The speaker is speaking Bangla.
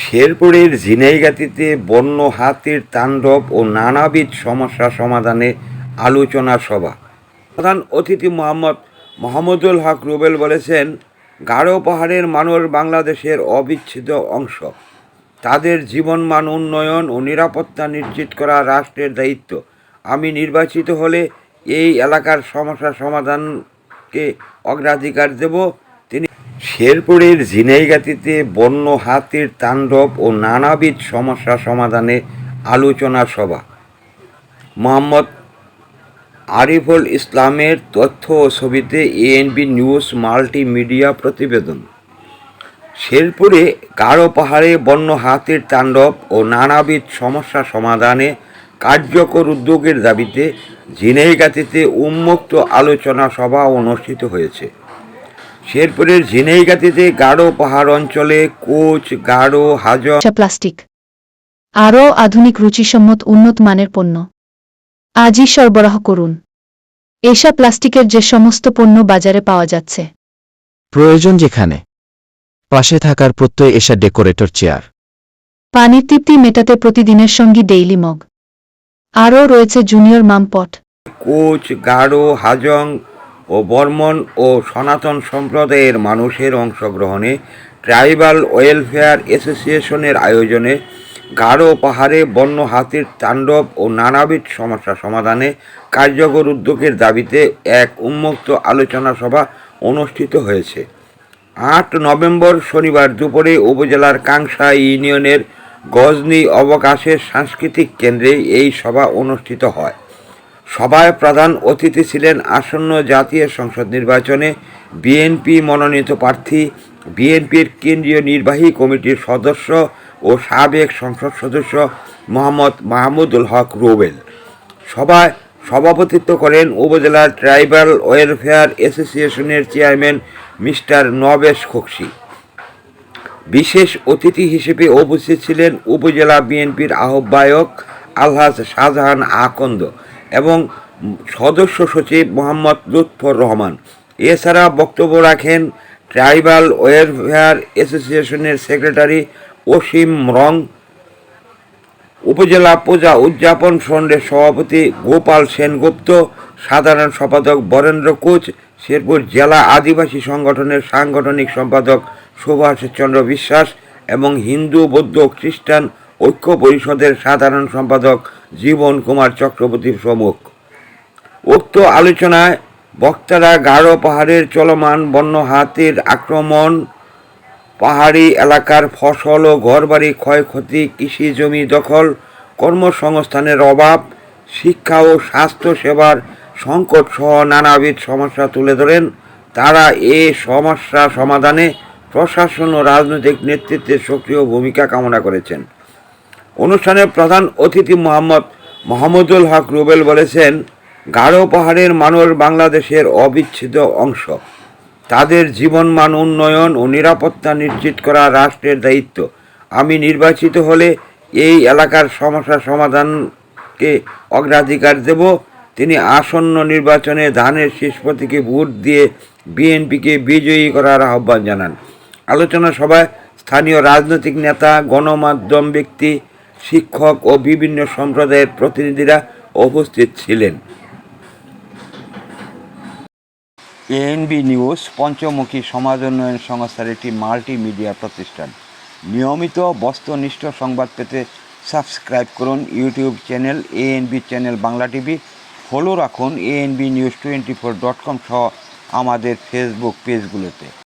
শেরপুরের ঝিনাইগাতিতে বন্য হাতির তাণ্ডব ও নানাবিধ সমস্যা সমাধানে আলোচনা সভা। প্রধান অতিথি মোহাম্মদ মাহমুদুল হক রুবেল বলেছেন, গাঢ় পাহাড়ের মানুষ বাংলাদেশের অবিচ্ছেদ্য অংশ। তাদের জীবনমান উন্নয়ন ও নিরাপত্তা নিশ্চিত করা রাষ্ট্রের দায়িত্ব। আমি নির্বাচিত হলে এই এলাকার সমস্যা সমাধানকে অগ্রাধিকার দেব শেরপুরের ঝিনাইগাতিতে বন্য হাতির তাণ্ডব ও নানাবিধ সমস্যা সমাধানে আলোচনা সভা। মোহাম্মদ আরিফুল ইসলামের তথ্য ও ছবিতে এএনবি নিউজ মাল্টিমিডিয়া প্রতিবেদন। শেরপুরে গাঢ় পাহাড়ে বন্য হাতির তাণ্ডব ও নানাবিধ সমস্যা সমাধানে কার্যকর উদ্যোগের দাবিতে ঝিনাইগাতিতে উন্মুক্ত আলোচনা সভা অনুষ্ঠিত হয়েছে। শেরপুরের ঝিনাইগাতিতে গাঢ় পাহাড় অঞ্চলে কোচ গাঢ় হাজং। প্লাস্টিক। আরও আধুনিক রুচিসম্মত উন্নত মানের পণ্য। আজই সরবরাহ করুন। এসা প্লাস্টিকের যে সমস্ত পণ্য বাজারে পাওয়া যাচ্ছে। প্রয়োজন যেখানে পাশে থাকার প্রত্যয় এসা ডেকোরেটর চেয়ার। পানির তৃপ্তি মেটাতে প্রতিদিনের সঙ্গী ডেইলি মগ। আরও রয়েছে জুনিয়র মামপট। কোচ গাঢ় হাজং ও বর্মন ও সনাতন সম্প্রদায়ের মানুষের অংশগ্রহণে ট্রাইবাল ওয়েলফেয়ার অ্যাসোসিয়েশনের আয়োজনে গাঢ় পাহাড়ে বন্য হাতির তাণ্ডব ও নানাবিধ সমস্যা সমাধানে কার্যকর উদ্যোগের দাবিতে এক উন্মুক্ত আলোচনা সভা অনুষ্ঠিত হয়েছে। আট নভেম্বর শনিবার দুপুরে উপজেলার কাংসা ইউনিয়নের গজনি অবকাশের সাংস্কৃতিক কেন্দ্রে এই সভা অনুষ্ঠিত হয়। সভায় প্রধান অতিথি ছিলেন আসন্ন জাতীয় সংসদ নির্বাচনে বিএনপি মনোনীত প্রার্থী, বিএনপির কেন্দ্রীয় নির্বাহী কমিটির সদস্য ও সাবেক সংসদ সদস্য মোহাম্মদ মাহমুদুল হক রুবেল। সভায় সভাপতিত্ব করেন উপজেলার ট্রাইবাল ওয়েলফেয়ার অ্যাসোসিয়েশনের চেয়ারম্যান মিস্টার নবেশ খোকসি। বিশেষ অতিথি হিসেবে উপস্থিত ছিলেন উপজেলা বিএনপির আহ্বায়ক আলহাজ শাহজাহান আকন্দ। এবং সদস্য সচিব মোহাম্মদ লুৎফর রহমান। এছাড়া বক্তব্য রাখেন ট্রাইবাল ওয়েলফেয়ার অ্যাসোসিয়েশনের সেক্রেটারি অসীম রং। উপজেলা পূজা উদযাপন ফ্রন্টের সভাপতি গোপাল সেনগুপ্ত। সাধারণ সম্পাদক বরেন্দ্র কোচ। শেরপুর জেলা আদিবাসী সংগঠনের সাংগঠনিক সম্পাদক সুভাষ চন্দ্র বিশ্বাস এবং হিন্দু, বৌদ্ধ, খ্রিস্টান ঐক্য পরিষদের সাধারণ সম্পাদক জীবন কুমার চক্রবর্তী প্রমুখ উক্ত আলোচনায় বক্তারা গাঢ় পাহাড়ের চলমান বন্য হাতির আক্রমণ, পাহাড়ি এলাকার ফসল ও ঘরবাড়ি ক্ষয়ক্ষতি, কৃষি জমি দখল, কর্মসংস্থানের অভাব, শিক্ষা ও স্বাস্থ্য সেবার সংকট সহ নানাবিধ সমস্যা তুলে ধরেন। তারা এ সমস্যা সমাধানে প্রশাসন ও রাজনৈতিক নেতৃত্বের সক্রিয় ভূমিকা কামনা করেছেন। অনুষ্ঠানে প্রধান অতিথি মোহাম্মদ মোহাম্মদুল হক রুবেল বলেছেন, গাঢ় পাহাড়ের মানুষ বাংলাদেশের অবিচ্ছেদ্য অংশ। তাদের জীবনমান উন্নয়ন ও নিরাপত্তা নিশ্চিত করা রাষ্ট্রের দায়িত্ব। আমি নির্বাচিত হলে এই এলাকার সমস্যা সমাধানকে অগ্রাধিকার দেব। তিনি আসন্ন নির্বাচনে ধানের শীষ প্রতীকে ভোট দিয়ে বিএনপিকে বিজয়ী করার আহ্বান জানান। আলোচনা সভায় স্থানীয় রাজনৈতিক নেতা, গণমাধ্যম ব্যক্তি শিক্ষক ও বিভিন্ন সম্প্রদায়ের প্রতিনিধিরা উপস্থিত ছিলেন। এএনবি নিউজ পঞ্চমুখী সমাজ উন্নয়ন সংস্থার একটি মাল্টিমিডিয়া প্রতিষ্ঠান। নিয়মিত বস্তুনিষ্ঠ সংবাদ পেতে সাবস্ক্রাইব করুন YouTube channel ANB channel Bangla TV. Follow রাখুন ANB news twenty four dot com সহ আমাদের ফেসবুক পেজগুলোতে